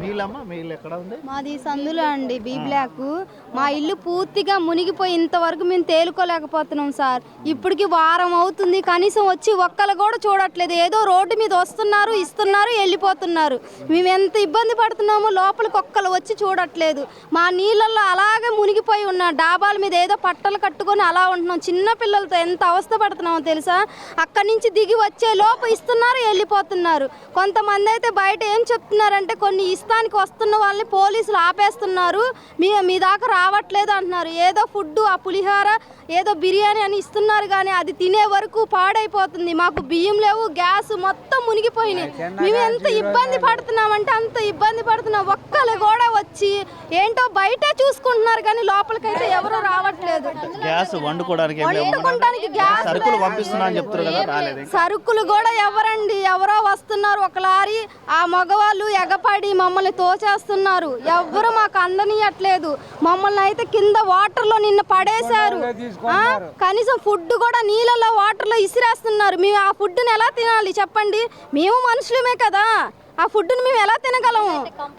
మీలమ్మ ఎక్కడ ఉంది? మాది సందులో అండి బీ బ్లాక్. మా ఇల్లు పూర్తిగా మునిగిపోయి ఇంతవరకు మేము తేలుకోలేకపోతున్నాం సార్. ఇప్పటికి వారం అవుతుంది కనీసం వచ్చి ఒక్కరు కూడా చూడట్లేదు. ఏదో రోడ్డు మీద వస్తున్నారు ఇస్తున్నారు వెళ్ళిపోతున్నారు. మేము ఎంత ఇబ్బంది పడుతున్నామో లోపలికి ఒక్కరు వచ్చి చూడట్లేదు. మా నీళ్ళల్లో అలాగే మునిగిపోయి ఉన్న డాబాల మీద ఏదో పట్టలు కట్టుకొని అలా ఉంటున్నాం. చిన్న పిల్లలతో ఎంత అవస్థ పడుతున్నామో తెలుసా? అక్కడి నుంచి దిగి వచ్చే లోపు ఇస్తున్నారు వెళ్ళిపోతున్నారు. కొంతమంది అయితే బయట ఏం చెప్తున్నారంటే కొన్ని ఇస్తానికి వస్తున్న వాళ్ళని పోలీసులు ఆపేస్తున్నారు. మీ మీ దాకా రావట్లేదు అంటున్నారు. ఏదో ఫుడ్ ఆ పులిహోర ఏదో బిర్యానీ అని ఇస్తున్నారు కానీ అది తినే వరకు పాడైపోతుంది. మాకు బియ్యం లేవు గ్యాస్ మొత్తం మునిగిపోయినాయి. మేము ఎంత ఇబ్బంది పడుతున్నామంటే అంత ఇబ్బంది పడుతున్నాం ఒక్కరు కూడా వచ్చి ఏంటో బయటే చూసుకుంటున్నారు కానీ లోపలికైతే ఎవరు రావట్లేదు. గ్యాస్ వండుకోవడానికి గ్యాస్ సరుకులు పంపిస్తున్నా అని చెప్తారు కదా రాలేదు ఇంకా. సరుకులు కూడా ఎవరండి? ఎవరో వస్తున్నారు ఒక లారీ. ఆ మగవాళ్ళు ఎగపడి మమ్మల్ని తోచేస్తున్నారు. ఎవ్వరు మాకు అందనియట్లేదు. మమ్మల్ని అయితే కింద వాటర్లో నిన్న పడేశారు. కనీసం ఫుడ్ కూడా నీళ్ళలో వాటర్లో ఇసిరేస్తున్నారు. మేము ఆ ఫుడ్ని ఎలా తినాలి చెప్పండి? మేము మనుషులమే కదా. ఆ ఫుడ్ని మేము ఎలా తినగలము?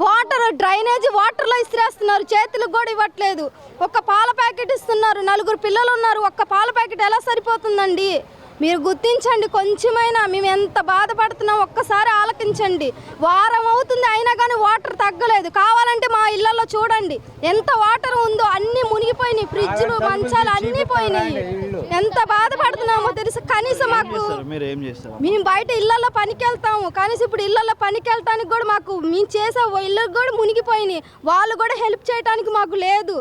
వాటర్ డ్రైనేజ్ వాటర్లో ఇసిరేస్తున్నారు. చేతులకు కూడా ఇవ్వట్లేదు. ఒక్క పాల ప్యాకెట్ ఇస్తున్నారు. నలుగురు పిల్లలు ఉన్నారు. ఒక్క పాల ప్యాకెట్ ఎలా సరిపోతుందండి? మీరు గుర్తించండి కొంచెమైనా మేము ఎంత బాధపడుతున్నాం ఒక్కసారి ఆలకించండి. వారం అవుతుంది అయినా కానీ వాటర్ తగ్గలేదు. కావాలంటే మా ఇళ్ళలో చూడండి. ఎంత వాటర్ ఉందో అన్ని మునిగిపోయినాయి. ఫ్రిడ్జ్లు మంచాలు అన్నీ పోయినాయి. ఎంత బాధపడుతున్నామో తెలుసు? కనీసం మాకు మేము బయట ఇళ్ళలో పనికి వెళ్తాము కానీ ఇప్పుడు ఇళ్ళలో పనికి వెళ్తానికి కూడా మాకు మేము చేసే ఇళ్ళకి కూడా మునిగిపోయినాయి. వాళ్ళు కూడా హెల్ప్ చేయడానికి మాకు లేదు.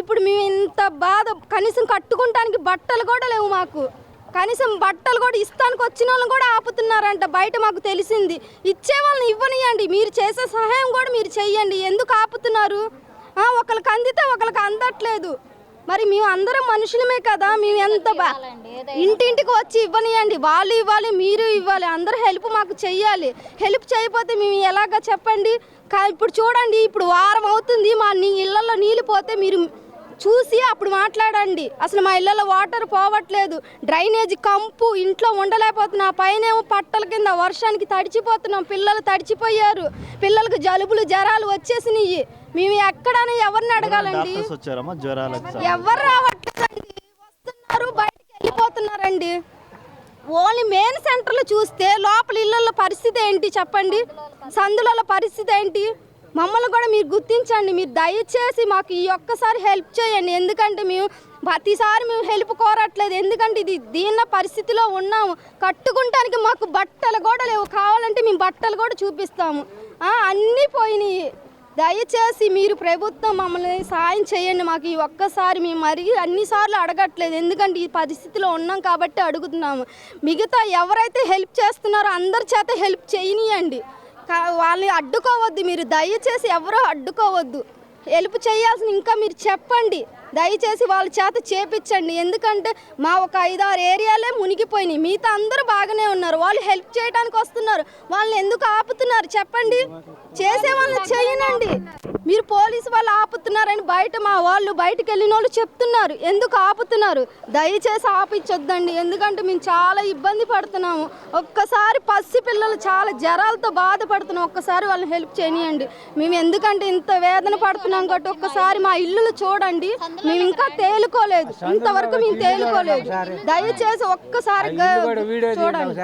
ఇప్పుడు మేము ఇంత బాధ కనీసం కట్టుకుంటానికి బట్టలు కూడా లేవు మాకు. కనీసం బట్టలు కూడా ఇస్తానికి వచ్చిన వాళ్ళని కూడా ఆపుతున్నారంట. బయట మాకు తెలిసింది. ఇచ్చే వాళ్ళని ఇవ్వనియండి. మీరు చేసే సహాయం కూడా మీరు చెయ్యండి. ఎందుకు ఆపుతున్నారు? ఒకరికి అందితే ఒకరికి అందట్లేదు. మరి మేము అందరం మనుషులమే కదా. మేము ఎంత బా ఇంటింటికి వచ్చి ఇవ్వనియండి. వాళ్ళు ఇవ్వాలి మీరు ఇవ్వాలి. అందరూ హెల్ప్ మాకు చెయ్యాలి. హెల్ప్ చేయకపోతే మేము ఎలాగ చెప్పండి? ఇప్పుడు చూడండి. ఇప్పుడు వారం అవుతుంది. మా నీ ఇళ్ళలో నీళ్ళు పోతే మీరు చూసి అప్పుడు మాట్లాడండి. అసలు మా ఇళ్ళలో వాటర్ పోవట్లేదు. డ్రైనేజ్ కంపు ఇంట్లో ఉండలేకపోతున్నాం. పైన పట్టల కింద వర్షానికి తడిచిపోతున్నాం. పిల్లలు తడిచిపోయారు. పిల్లలకు జలుబులు జ్వరాలు వచ్చేసినాయి మేము ఎక్కడైనా ఎవరిని అడగాలండి? ఎవరు రావట్లేదండి. వస్తున్నారు బయటికి వెళ్ళిపోతున్నారండి. ఓన్లీ మెయిన్ సెంటర్లో చూస్తే లోపల ఇళ్ళల్లో పరిస్థితి ఏంటి చెప్పండి? సందులలో పరిస్థితి ఏంటి? మమ్మల్ని కూడా మీరు గుర్తించండి. మీరు దయచేసి మాకు ఈ ఒక్కసారి హెల్ప్ చేయండి. ఎందుకంటే మేము ప్రతిసారి మేము హెల్ప్ కోరట్లేదు. ఎందుకంటే ఇది దీన్న పరిస్థితిలో ఉన్నాము. కట్టుకుంటానికి మాకు బట్టలు కూడా లేవు. కావాలంటే మేము బట్టలు కూడా చూపిస్తాము. అన్నీ పోయినాయి. దయచేసి మీరు ప్రభుత్వం మమ్మల్ని సాయం చేయండి. మాకు ఈ ఒక్కసారి మేము మరి అన్నిసార్లు అడగట్లేదు. ఎందుకంటే ఈ పరిస్థితిలో ఉన్నాం కాబట్టి అడుగుతున్నాము. మిగతా ఎవరైతే హెల్ప్ చేస్తున్నారో అందరి చేత హెల్ప్ చేయనియండి. వాళ్ళని అడ్డుకోవద్దు మీరు దయచేసి ఎవరో అడ్డుకోవద్దు. హెల్ప్ చేయాల్సిన ఇంకా మీరు చెప్పండి. దయచేసి వాళ్ళ చేత చేపించండి. ఎందుకంటే మా ఒక ఐదారు ఏరియాలే మునిగిపోయినాయి. మిగతా అందరూ బాగానే ఉన్నారు. వాళ్ళు హెల్ప్ చేయడానికి వస్తున్నారు. వాళ్ళని ఎందుకు ఆపుతున్నారు చెప్పండి. చేసే వాళ్ళని చేయనండి. మీరు పోలీసు వాళ్ళు ఆపుతున్నారని బయట మా వాళ్ళు బయటకు వెళ్ళిన వాళ్ళు చెప్తున్నారు. ఎందుకు ఆపుతున్నారు? దయచేసి ఆపించొద్దండి ఎందుకంటే మేము చాలా ఇబ్బంది పడుతున్నాము. ఒక్కసారి పసి పిల్లలు చాలా జ్వరాలతో బాధపడుతున్నాం. ఒక్కసారి వాళ్ళని హెల్ప్ చేయనియండి. మేము ఎందుకంటే ఇంత వేదన పడుతున్నాం. కాబట్టి ఒక్కసారి మా ఇల్లులు చూడండి. మేము ఇంకా తేలుకోలేదు. ఇంతవరకు మేము తేలుకోలేదు. దయచేసి ఒక్కసారి చూడండి.